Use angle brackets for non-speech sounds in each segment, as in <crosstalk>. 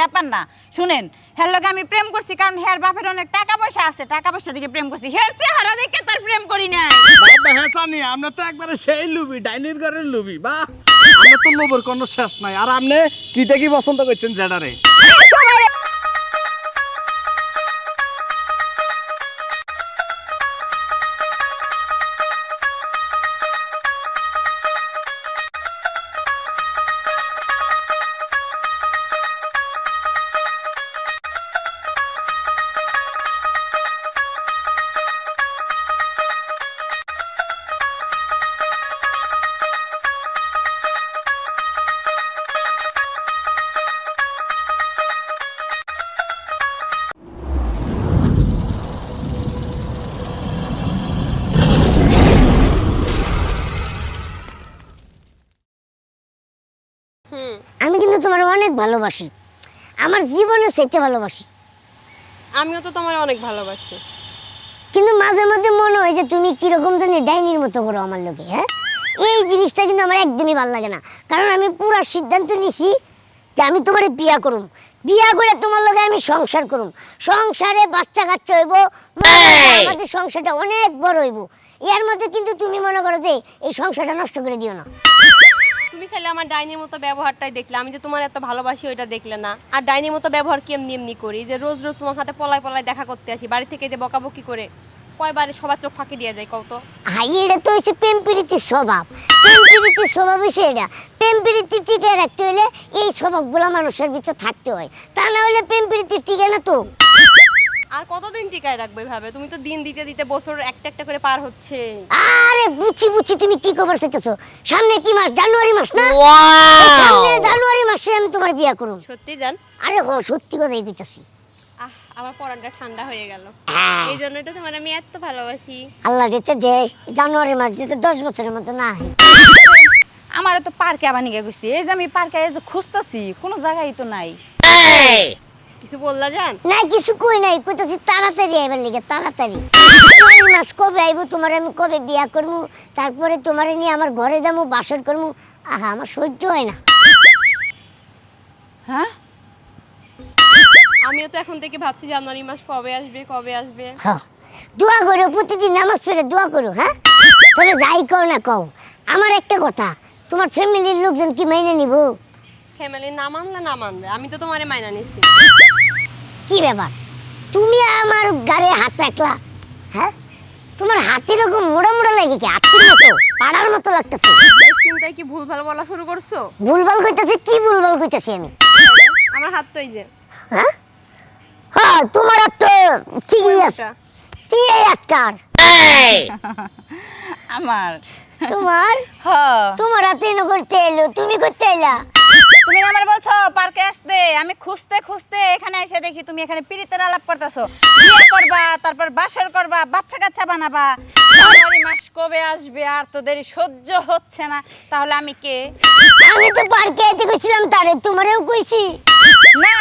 ব্যাপার না। শুনেন হের লগে আমি প্রেম করছি কারণ হের বাপের অনেক টাকা পয়সা আছে টাকা পয়সা দিকে প্রেম করছি। হের চেহারা দেখে তোর প্রেম করি না আমরা তো একবারে সেই লুবি ডাইনির ঘরের লুবি বা। আমরা তো লোভের কোনো শেষ নাই। আর আপনি কি কি পছন্দ করছেন জেডারে? তোমার অনেক ভালোবাসি। আমার জীবনে সেটা ভালোবাসি। আমিও তো তোমার অনেক ভালোবাসি। কিন্তু মাঝে মাঝে মনে হয় যে তুমি কীরকম জানি ডাইনির মতো করো আমার লোকে হ্যাঁ? এই জিনিসটা কিন্তু আমার একদমই ভালো লাগে না। কারণ আমি পুরো সিদ্ধান্ত নিছি যে আমি তোমার বিয়া করুম। বিয়া করে তোমার লগে আমি সংসার করুম। সংসারে বাচ্চা কাচ্চা হইব আমাদের সংসারটা অনেক বড় হইব। এর মধ্যে কিন্তু তুমি মনে করো যে এই সংসারটা নষ্ট করে দিও না। তুমি খালি আমার ডাইনির মতো ব্যবহারটাই দেখলে। আমি যে তোমার এত ভালোবাসি, ওইটা দেখলে না। আর ডাইনির মতো ব্যবহার কি এমনি করি? যে রোজ রোজ তোমার সাথে পলায় পলায় দেখা করতে আসি, বাড়ি থেকে যে বকাবকি করে কয়বারে সবার চোখ ফাঁকি দিয়ে যায় কত হাই, এটা তো হচ্ছে প্রেম প্রীতির স্বভাব। প্রেম প্রীতির স্বভাব হচ্ছে এটা। প্রেম প্রীতি টিকে রাখতে হলে এই স্বভাবগুলো মানুষের ভিতর থাকতে হয়। তা না হলে প্রেম প্রীতি টিকে না তো? আর কতদিন টিকায় রাখবে ভাবে তুমি তো দিন দিতে দিতে বছর একটা একটা করে পার হচ্ছে। আরে বুঝছি বুঝছি তুমি কি খবর চাইতেছো সামনে কি মাস? জানুয়ারি মাস না? সামনে জানুয়ারি মাসে আমি তোমার বিয়া করুম। সত্যি জান? আরে হ সত্যি কথাই কইতাছি। আহ আমার পরানটা ঠান্ডা হয়ে গেল। হ্যাঁ। এই জন্যই তো তোমার আমি এত ভালোবাসি। আল্লাহ যেতে দে জানুয়ারি মাস যেতে দশ বছরের মতো না হয়। আমার তো পার্কে আবার নিয়ে গেছি এই যে আমি পার্কে এই যে খুঁজতেছি কোনো জায়গায় তো নাই। কিছু বললা জান? না কিছু কই নাই কইতাছি তাড়াতাড়ি আইবার লিগে তাড়াতাড়ি। জানুয়ারি মাস কবে আইব তোমার আমি কবে বিয়া করব তারপরে তোমার নিয়ে আমার ঘরে যাব বাসর করব আহা আমার সহ্য হয় না। হ্যাঁ? আমিও তো এখন থেকে ভাবছি জানুয়ারি মাস কবে আসবে কবে আসবে। হ্যাঁ দোয়া করো প্রতিদিন নামাজ পড়ে দোয়া করো হ্যাঁ? তবে যাই কও না কও আমার একটা কথা তোমার ফ্যামিলির লোকজন কি মেনে নিব? ফ্যামিলি না মানলে না মানবে। আমি তো তোমারে মাইনা নিচ্ছি কি ব্যাপার? তুমি আমার গাড়ি হাত রাখলা হ্যাঁ? তোমার এরকম মোড়া মোড়া লাগে কি? মতো পাড়ার মতো লাগতেছে। চিন্তায় কি ভুল ভালো বলা শুরু করছ? ভুলভাল কইতাছে কি ভুলভাল কইতাছি আমি? আমার হাত তো এই যে। হ্যাঁ? হ্যাঁ তোমার হাত তো ঠিকই আছে। কি এই আটকার আমার। তোমার? হ। তোমার হাতে এনে করতে এলো তুমি করতে এলা। তুমি আমার বলছো পার্কে আসতে। আমি খুঁজতে খুঁজতে এখানে এসে দেখি তুমি এখানে পিড়িতের আলাপ করতেছো। বিয়ে করবা তারপর বাসর করবা বাচ্চা কাচ্চা বানাবা। জানুয়ারি মাস কবে আসবে আর তো দেরি সহ্য হচ্ছে না। তাহলে আমি কে? আমি তো পার্কে এতে গেছিলাম তারে তোমারেও কইছি। না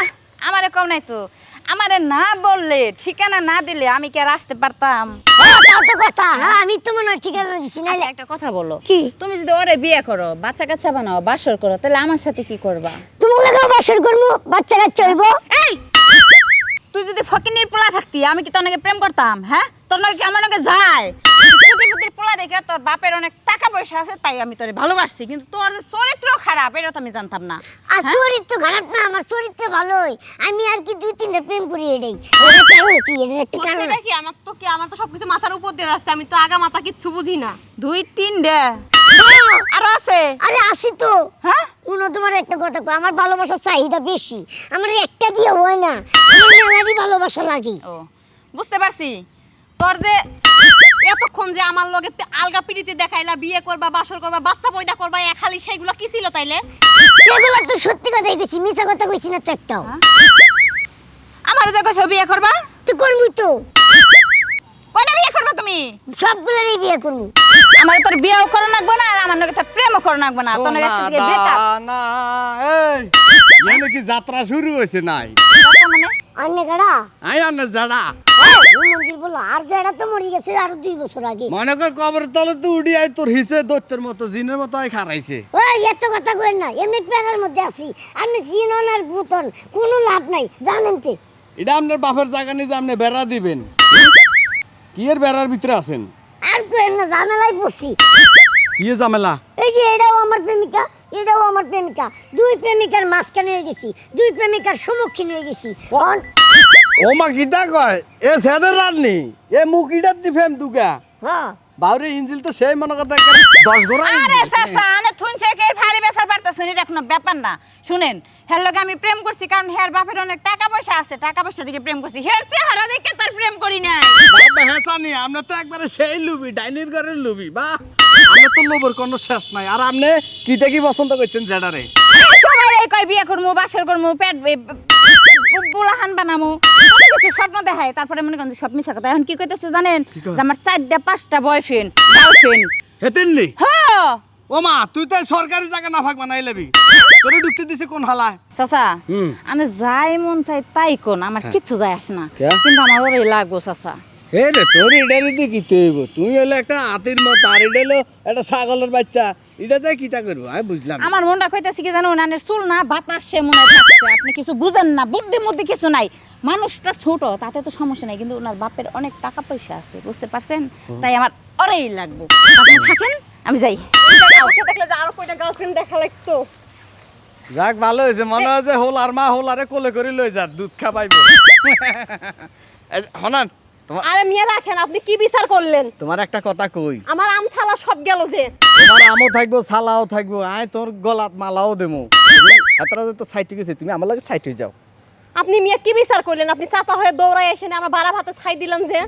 আমারে কম নাই তো। আমারে না বললে ঠিকানা না দিলে আমি কি আর আসতে পারতাম? হ্যাঁ, তো কথা। হ্যাঁ আমি তো মনে হয় ঠিকানা দিছি না আচ্ছা, একটা কথা বলো। কি? তুমি যদি ওরে বিয়ে করো বাচ্চা কাচ্চা বানাও বাসর করো তাহলে আমার সাথে কি করবা? তোমার লাগেও বাসর করব বাচ্চা কাচ্চা হইব। এই! তুই যদি ফকিনির পোলা থাকতি আমি কি তোর নাকি প্রেম করতাম হ্যাঁ? তোর নাকি কি আমার নাকি যায়? কোটিপতির পোলা দেখে তোর বাপের অনেক টাকা পয়সা আছে তাই আমি তোরে ভালোবাসছি কিন্তু তোর যে চরিত্র খারাপ এটা তো আমি জানতাম না। আর চরিত্র খারাপ না আমার চরিত্র ভালোই। আমি আর কি দুই তিনটা প্রেম করি এটাই। এটা কারণ কি? এটার একটা কারণ সেটা আছে। কি? আমার তো কি? আমার তো সবকিছু মাথার উপর দিয়ে যাচ্ছে। আমি তো আগা মাথা কিচ্ছু বুঝি না। দুই তিন দে। আরও আছে। আরে আসি তো। হ্যাঁ? উনো তোমার একটা কথা কো আমার ভালোবাসার চাহিদা বেশি। আমার একটা দিয়ে হয় না। আমার মেলারই ভালোবাসা লাগে। ও বুঝতে পারছি। তোর যে এতক্ষণ যে আমার লগে আলগা পিড়িতে দেখাইলা বিয়ে করবা বাসর করবা বাচ্চা পয়দা করবা এ খালি সেইগুলো কি ছিল তাইলে? এগুলো তো সত্যি কথাই কইছি মিছা কথা কইছি না তো একটাও। আমার যে কইছো বিয়ে করবা? তুই করবি তো। কয়টা বিয়ে করবা তুমি? সবগুলোরই বিয়ে করব আমার তোর বিয়েও করো লাগবে না আর আমার নাকি তোর প্রেমও করো লাগবে না। তোর সোনা আজকে ব্রেকআপ দানা, এই, এখানে কি যাত্রা শুরু হয়েছে নাই? মানে? আন্নে কাড়া আই আনে জাড়া মন্দির বলল আর যারা তো মরে গেছে আরও দুই বছর আগে। মনে কর কবরের তলে তো উড়ি আই তোর হিসে দৈত্যের মতো জিনের মতো আই খারাইছে। ওই এত কথা কইেন না এমনি প্যারার মধ্যে আছি। আপনি চিনন আর ভূতন কোনো লাভ নাই জানেন তো এটা আপনার বাপের জায়গা নিয়ে যে আপনি বেড়া দিবেন। কি এর বেড়ার ভিতরে আছেন? আর কইেন না ঝামেলায় পড়ছি কি ঝামেলা? এই যে এটাও আমার প্রেমিকা এটাও আমার প্রেমিকা। দুই প্রেমিকার মাঝখানে হয়ে গেছি দুই প্রেমিকার সম্মুখীন হয়ে গেছি। ও মা কিতা কয় এ সেদের রাননি এ মুখিটার দি ফেম দুগা। হ্যাঁ বাউরে ইঞ্জিল তো সেই মনে কথা দশ গোড়া আরে চাচা আনে থুনছে কে ফাড়ি বেসার পারতা শুনি এটা কোনো ব্যাপার না। শুনেন হের লগে আমি প্রেম করছি কারণ হের বাপের অনেক টাকা পয়সা আছে টাকা পয়সা দিকে প্রেম করছি। হের চেহারা দেখে তোর প্রেম করি না বাবা হেসানি আমরা তো একবারে সেই লুবি ডাইনির ঘরের লুবি বা। আমরা তো লোভের কোনো শেষ নাই আর আপনি কিটা কি পছন্দ করছেন জেডারে? সবাই এই কয় বিয়ে করমু বাসর করমু পেট পোলাহান বানামু। কিছু স্বপ্ন দেখায় তারপরে মনে করেন সব মিছা কথা। এখন কি কইতেছে জানেন? যে আমার চারটা পাঁচটা বয়ফ্রেন্ড গার্লফ্রেন্ড হেতেনলি হ্যাঁ ও মা তুই তো সরকারি জায়গা না ভাগ বানাই লেবি। তোরে ঢুকতে দিছে কোন হালায়? চাচা আমি যাই মন চাই তাই কোন আমার কিছু যায় আসে না? কিন্তু আমার ওরাই লাগবো চাচা। হে রে তোর এটারে দিয়ে কি তৈব? তুই হলো একটা হাতির মতো আর এটা হলো একটা ছাগলের বাচ্চা। এটা যায় কিটা করব? আমি বুঝলাম না। আমার মনটা কইতেছে কি জানো নানের চুল না বাতাসে মনে থাকছে আপনি কিছু বুঝেন না বুদ্ধি মুদ্ধি কিছু নাই। মানুষটা ছোট তাতে তো সমস্যা নাই কিন্তু ওনার বাপের অনেক টাকা পয়সা আছে বুঝতে পারছেন? তাই আমার ওরাই লাগবে। আপনি থাকেন আমি যাই। ওকে দেখলে যে আরও কয়টা গার্লফ্রেন্ড দেখা লাগতো। যাক ভালো হয়েছে। মনে হয় যে হোল আর মা হোল আরে কোলে করে লই যা দুধ খা পাইব <laughs> হনান আরে মিয়া রাখেন আপনি কি বিচার করলেন? তোমার একটা কথা কই। আমার আম থালা সব গেল যে। তোমার আমও থাকব ছালাও থাকব। আয় তোর গলাত মালাও দেবো। হাতরা তো সাইটে গেছে তুমি আমার লাগে সাইটে যাও। আপনি মিয়া কি বিচার করলেন? আপনি চাচা হয়ে দৌড়ায় এসে আমার বাড়া ভাতে ছাই দিলেন যে?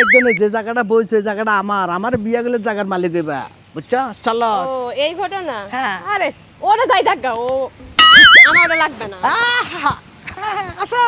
একজনে যে জায়গাটা বইছে ওই জায়গাটা আমার। আমার বিয়া গেলে জায়গার মালিক দেবা। বুঝছ? চলো। ও এই ঘটনা? হ্যাঁ। আরে ওরা যাই থাকা ও। আমার ওটা লাগবে না। আহা! আসো।